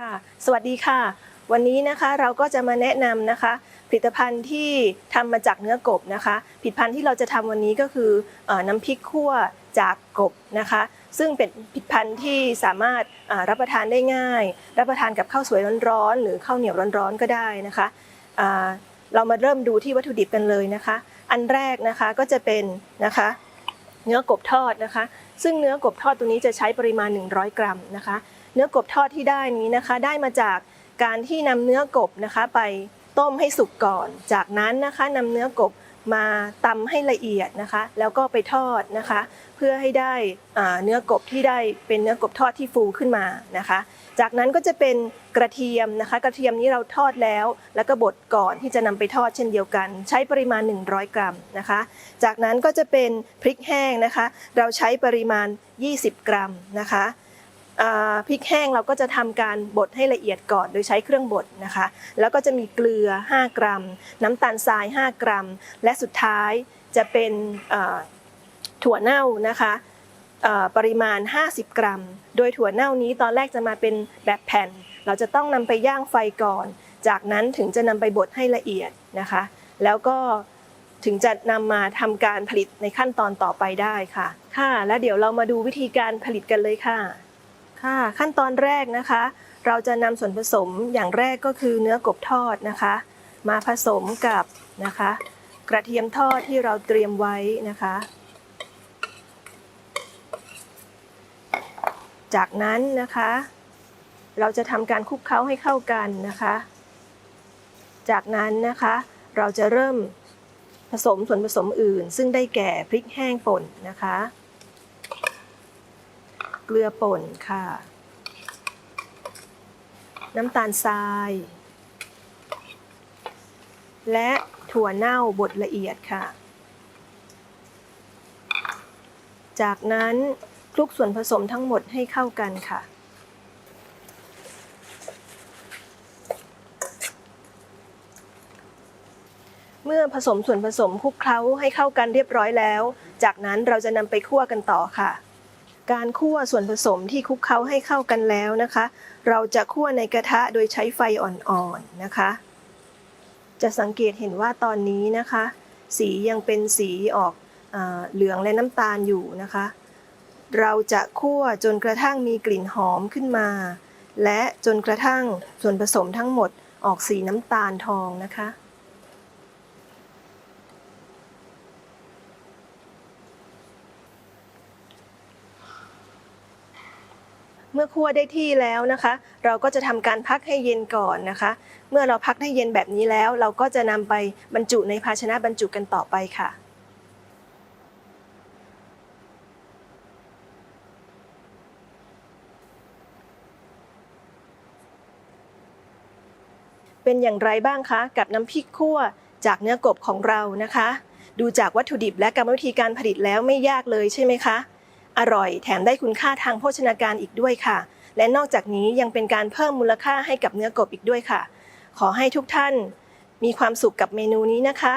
ค่ะสวัสดีค่ะ วันนี้นะคะเราก็จะมาแนะนำนะคะ ผลิตภัณฑ์ที่ทำมาจากเนื้อกบนะคะ ผลิตภัณฑ์ที่เราจะทำวันนี้ก็คืออน้ำพริกคั่วจากกบนะคะ ซึ่งเป็นผลิตภัณฑ์ที่สามารถรับประทานได้ง่าย รับประทานกับข้าวสวยร้อนๆหรือข้าวเหนียวร้อนๆก็ได้นะคะเรามาเริ่มดูที่วัตถุดิบกันเลยนะคะ อันแรกนะคะก็จะเป็นนะคะ เนื้อกบทอดนะคะ ซึ่งเนื้อกบทอดตัวนี้จะใช้ปริมาณ 100 กรัมนะคะ เนื้อกบทอดที่ได้นี้นะคะ ได้มาจากการที่นำเนื้อกบนะคะไปต้มให้สุกก่อน จากนั้นนะคะนำเนื้อกบ มาตำให้ละเอียดนะคะ แล้วก็ไปทอดนะคะ เพื่อให้ได้เนื้อกบที่ได้เป็นเนื้อกบทอดที่ฟูขึ้นมานะคะ จากนั้นก็จะเป็นกระเทียมนะคะ กระเทียมนี้เราทอดแล้ว แล้วก็บดก่อนที่จะนำไปทอดเช่นเดียวกัน ใช้ปริมาณ 100 กรัมนะคะ จากนั้นก็จะเป็นพริกแห้งนะคะ เราใช้ปริมาณ 20 กรัมนะคะ พริกแห้งเราก็จะทำการบดให้ละเอียดก่อนโดยใช้เครื่องบดนะคะ แล้วก็จะมีเกลือ 5 กรัม น้ำตาลทราย 5 กรัม และสุดท้ายจะเป็นถั่วเน่านะคะปริมาณ 50 กรัม โดยถั่วเน่านี้ตอนแรกจะมาเป็นแบบแผ่น เราจะต้องนำไปย่างไฟก่อน จากนั้นถึงจะนำไปบดให้ละเอียดนะคะ แล้วก็ถึงจะนำมาทำการผลิตในขั้นตอนต่อไปได้ค่ะ ค่ะ แล้วเดี๋ยวเรามาดูวิธีการผลิตกันเลยค่ะ ค่ะขั้นตอนแรกนะคะ เราจะนำส่วนผสมอย่างแรกก็คือเนื้อกบทอดนะคะ มาผสมกับนะคะ กระเทียมทอดที่เราเตรียมไว้นะคะ จากนั้นนะคะ เราจะทำการคลุกเคล้าให้เข้ากันนะคะ จากนั้นนะคะ เราจะเริ่มผสมส่วนผสมอื่น ซึ่งได้แก่พริกแห้งป่นนะคะ เกลือป่นค่ะ น้ำตาลทราย และถั่วเน่าบดละเอียดค่ะ จากนั้นคลุกส่วนผสมทั้งหมดให้เข้ากันค่ะเมื่อผสมส่วนผสมคลุกเคล้าให้เข้ากันเรียบร้อยแล้ว จากนั้นเราจะนำไปคั่วกันต่อค่ะ การคั่วส่วนผสมที่คลุกเคล้าให้เข้ากันแล้วนะคะ เราจะคั่วในกระทะโดยใช้ไฟอ่อนๆนะคะ จะสังเกตเห็นว่าตอนนี้นะคะ สียังเป็นสีออกอเหลืองและน้ำตาลอยู่นะคะ เราจะคั่วจนกระทั่งมีกลิ่นหอมขึ้นมา และจนกระทั่งส่วนผสมทั้งหมดออกสีน้ำตาลทองนะคะ เมื่อคั่วได้ที่แล้วนะคะ เราก็จะทำการพักให้เย็นก่อนนะคะ เมื่อเราพักให้เย็นแบบนี้แล้ว เราก็จะนำไปบรรจุในภาชนะบรรจุกันต่อไปค่ะเป็นอย่างไรบ้างคะ กับน้ำพริกคั่วจากเนื้อกบของเรานะคะ ดูจากวัตถุดิบและกรรมวิธีการผลิตแล้วไม่ยากเลยใช่ไหมคะ อร่อยแถมได้คุณค่าทางโภชนาการอีกด้วยค่ะ และนอกจากนี้ยังเป็นการเพิ่มมูลค่าให้กับเนื้อกบอีกด้วยค่ะ ขอให้ทุกท่านมีความสุขกับเมนูนี้นะคะ